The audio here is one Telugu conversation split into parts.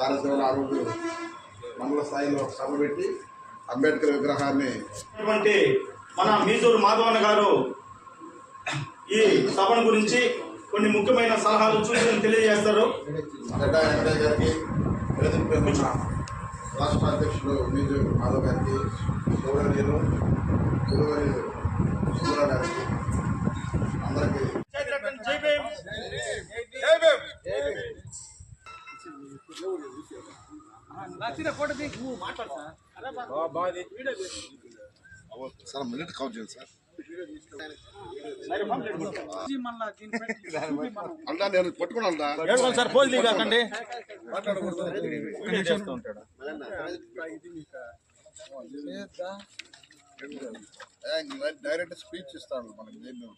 సారథ్యంలో ఆ రోజు మండల స్థాయిలో సభ పెట్టి అంబేద్కర్ విగ్రహాన్ని మన మీజూరు మాధవన్ గారు ఈ సభను గురించి కొన్ని ముఖ్యమైన సలహాలు సూచనలు తెలియజేస్తారు. గడ్డ వెంకటయ్య గారికి వేదికపై ఉన్న రాష్ట్ర అధ్యక్షుడు మీజు మాధవ్ గారికి గౌరవనీయులు సుబ్బారావు గారికి సార్. మినిట్ కౌంట్ చేయండి సార్. అందా నేను పట్టుకున్నాను ఏడుకోండి సార్? పోజులు కాకండి. డైరెక్ట్ స్పీచ్ ఇస్తాను మనకి దేని.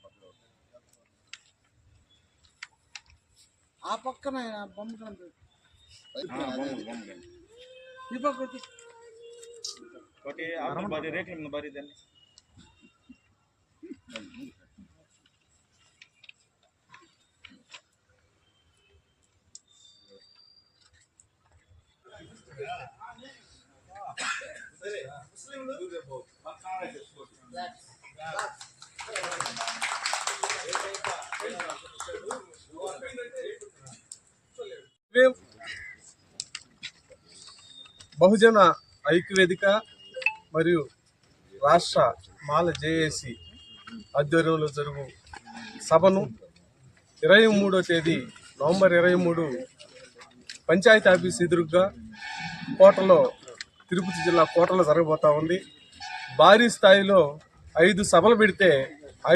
ఆ పక్కన బొమ్మ వచ్చి. ఒకటి ఆకులు బారి రేకుల మీద బారి దాన్ని మేము బహుజన ఐక్యవేదిక మరియు రాష్ట్ర మాల జేఏసి ఆధ్వర్యంలో జరుగు సభను ఇరవై మూడో తేదీ నవంబర్ ఇరవై మూడు పంచాయతీ ఆఫీస్ ఎదురుగా కోటలో తిరుపతి జిల్లా కోటలో జరగబోతా ఉంది. భారీ స్థాయిలో ఐదు సభలు పెడితే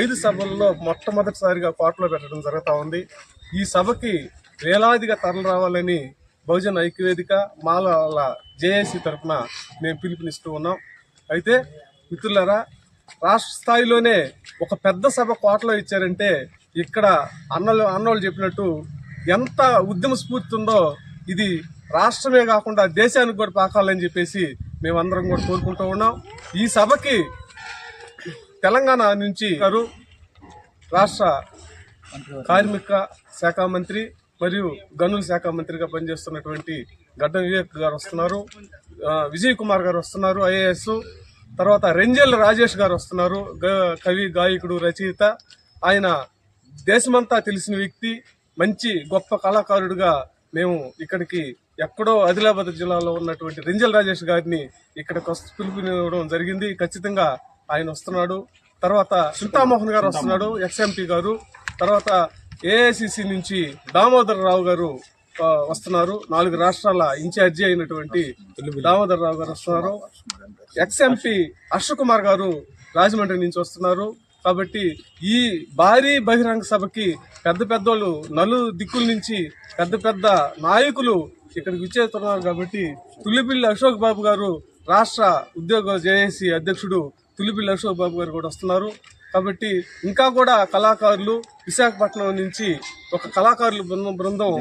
ఐదు సభల్లో మొట్టమొదటిసారిగా కోటలో పెట్టడం జరుగుతూ ఉంది. ఈ సభకి వేలాదిగా తరలి రావాలని బహుజన ఐక్యవేదిక మాల జేఏసీ తరఫున మేము పిలుపునిస్తూ ఉన్నాం. అయితే మిత్రులారా రాష్ట్ర స్థాయిలోనే ఒక పెద్ద సభ కోటలో ఇచ్చారంటే ఇక్కడ అన్నలు అన్నోళ్ళు చెప్పినట్టు ఎంత ఉద్యమ స్ఫూర్తి ఉందో ఇది రాష్ట్రమే కాకుండా దేశానికి కూడా పాకాలని చెప్పేసి మేమందరం కూడా కోరుకుంటూ ఉన్నాం. ఈ సభకి తెలంగాణ నుంచి గారు రాష్ట్ర కార్మిక శాఖ మంత్రి మరియు గనుల శాఖ మంత్రిగా పనిచేస్తున్నటువంటి గడ్డ వివేక్ గారు వస్తున్నారు. విజయ్ కుమార్ గారు వస్తున్నారు ఐఏఎస్. తర్వాత రెంజల్ రాజేష్ గారు వస్తున్నారు గ- కవి గాయకుడు రచయిత. ఆయన దేశమంతా తెలిసిన వ్యక్తి మంచి గొప్ప కళాకారుడిగా మేము ఇక్కడికి ఎక్కడో ఆదిలాబాద్ జిల్లాలో ఉన్నటువంటి రెంజల్ రాజేష్ గారిని ఇక్కడికి వస్తు పిలుపునివ్వడం జరిగింది. ఖచ్చితంగా ఆయన వస్తున్నాడు. తర్వాత చింతామోహన్ గారు వస్తున్నాడు ఎక్స్ఎంపీ గారు. తర్వాత ఏఐసిసి నుంచి దామోదర్ రావు గారు వస్తున్నారు. నాలుగు రాష్ట్రాల ఇన్ఛార్జి అయినటువంటి దామోదర్ రావు గారు వస్తున్నారు. ఎక్స్ఎంపీ హర్ష కుమార్ గారు రాజమండ్రి నుంచి వస్తున్నారు. కాబట్టి ఈ భారీ బహిరంగ సభకి పెద్ద పెద్దోళ్ళు నలు దిక్కుల నుంచి పెద్ద పెద్ద నాయకులు ఇక్కడికి విచ్చేస్తున్నారు కాబట్టి తులిపిల్లి అశోక్ బాబు గారు రాష్ట్ర ఉద్యోగ జేఏసీ అధ్యక్షుడు తులిపిల్లి అశోక్ బాబు గారు కూడా వస్తున్నారు. కాబట్టి ఇంకా కూడా కళాకారులు విశాఖపట్నం నుంచి ఒక కళాకారుల బృందం బృందం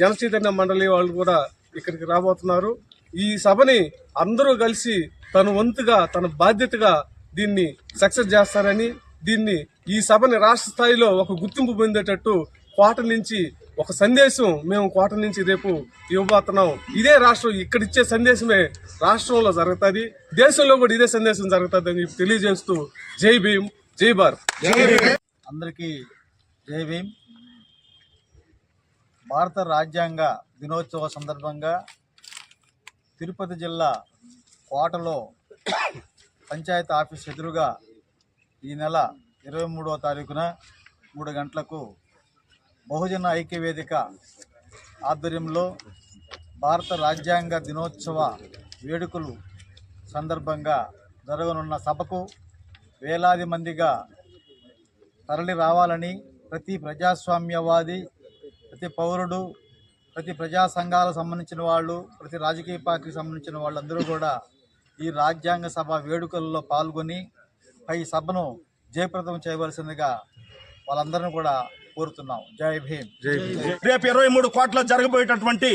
జనచైతన్య మండలి. వాళ్ళు కూడా ఇక్కడికి రాబోతున్నారు. ఈ సభని అందరూ కలిసి తన వంతుగా తన బాధ్యతగా దీన్ని సక్సెస్ చేస్తారని దీన్ని ఈ సభని రాష్ట్ర స్థాయిలో ఒక గుర్తింపు పొందేటట్టు కోట నుంచి ఒక సందేశం మేము కోట నుంచి రేపు ఇవ్వబోతున్నాం. ఇదే రాష్ట్రం ఇక్కడ ఇచ్చే సందేశమే రాష్ట్రంలో జరుగుతుంది. దేశంలో కూడా ఇదే సందేశం జరుగుతుంది అని తెలియజేస్తూ జై భీమ్. అందరికీ జై భీమ్. భారత రాజ్యాంగ దినోత్సవ సందర్భంగా తిరుపతి జిల్లా కోటలో పంచాయతీ ఆఫీస్ ఎదురుగా ఈ నెల ఇరవై మూడవ తారీఖున మూడు గంటలకు బహుజన ఐక్యవేదిక ఆధ్వర్యంలో భారత రాజ్యాంగ దినోత్సవ వేడుకలు సందర్భంగా జరగనున్న సభకు వేలాది మందిగా తరలి రావాలని ప్రతి ప్రజాస్వామ్యవాది ప్రతి పౌరుడు ప్రతి ప్రజా సంఘాలకు సంబంధించిన వాళ్ళు ప్రతి రాజకీయ పార్టీకి సంబంధించిన వాళ్ళందరూ కూడా ఈ రాజ్యాంగ సభ వేడుకల్లో పాల్గొని పై సభను జయప్రదం చేయవలసిందిగా వాళ్ళందరినీ కూడా కోరుతున్నాం. జై భీమ్. రేపు ఇరవై మూడు కోట్ల జరగబోయేటటువంటి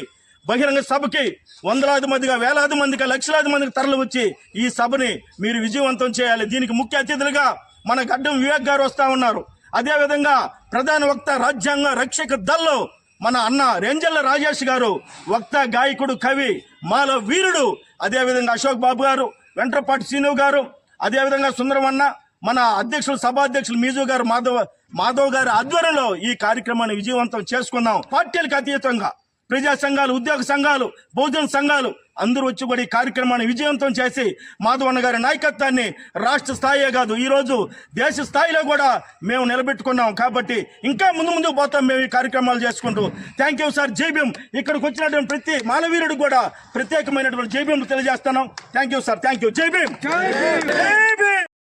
బహిరంగ సభకి వందలాది మందిగా వేలాది మందిగా లక్షలాది మందికి తరలి వచ్చి ఈ సభని మీరు విజయవంతం చేయాలి. దీనికి ముఖ్య అతిథులుగా మన గడ్డం వివేక్ గారు వస్తా ఉన్నారు. అదేవిధంగా ప్రధాన వక్త రాజ్యాంగ రక్షక దళ్ళు మన అన్న రేంజల్ల రాజేష్ గారు వక్త గాయకుడు కవి మాల వీరుడు అదేవిధంగా అశోక్ బాబు గారు వెంట్రపాటి శ్రీను గారు అదేవిధంగా సుందరమన్న మన అధ్యక్షులు సభాధ్యక్షులు మీజు గారు మాధవ్ మాధవ్ గారి ఆధ్వర్యంలో ఈ కార్యక్రమాన్ని విజయవంతం చేసుకున్నాం పార్టీలకు అతీతంగా ప్రజా సంఘాలు ఉద్యోగ సంఘాలు బహుజన సంఘాలు అందరూ వచ్చి కూడా ఈ కార్యక్రమాన్ని విజయవంతం చేసి మాధవన్న గారి నాయకత్వాన్ని రాష్ట్ర స్థాయే కాదు ఈ రోజు దేశ స్థాయిలో కూడా మేము నిలబెట్టుకున్నాం. కాబట్టి ఇంకా ముందు ముందు పోతాం మేము ఈ కార్యక్రమాలు చేసుకుంటూ. థ్యాంక్ యూ సార్ జైభీం ఇక్కడికి వచ్చినటువంటి ప్రతి మానవీరుడు కూడా ప్రత్యేకమైనటువంటి జైభీం తెలియజేస్తున్నాం. Thank you sir thank you జై భీమ్. జై భీమ్.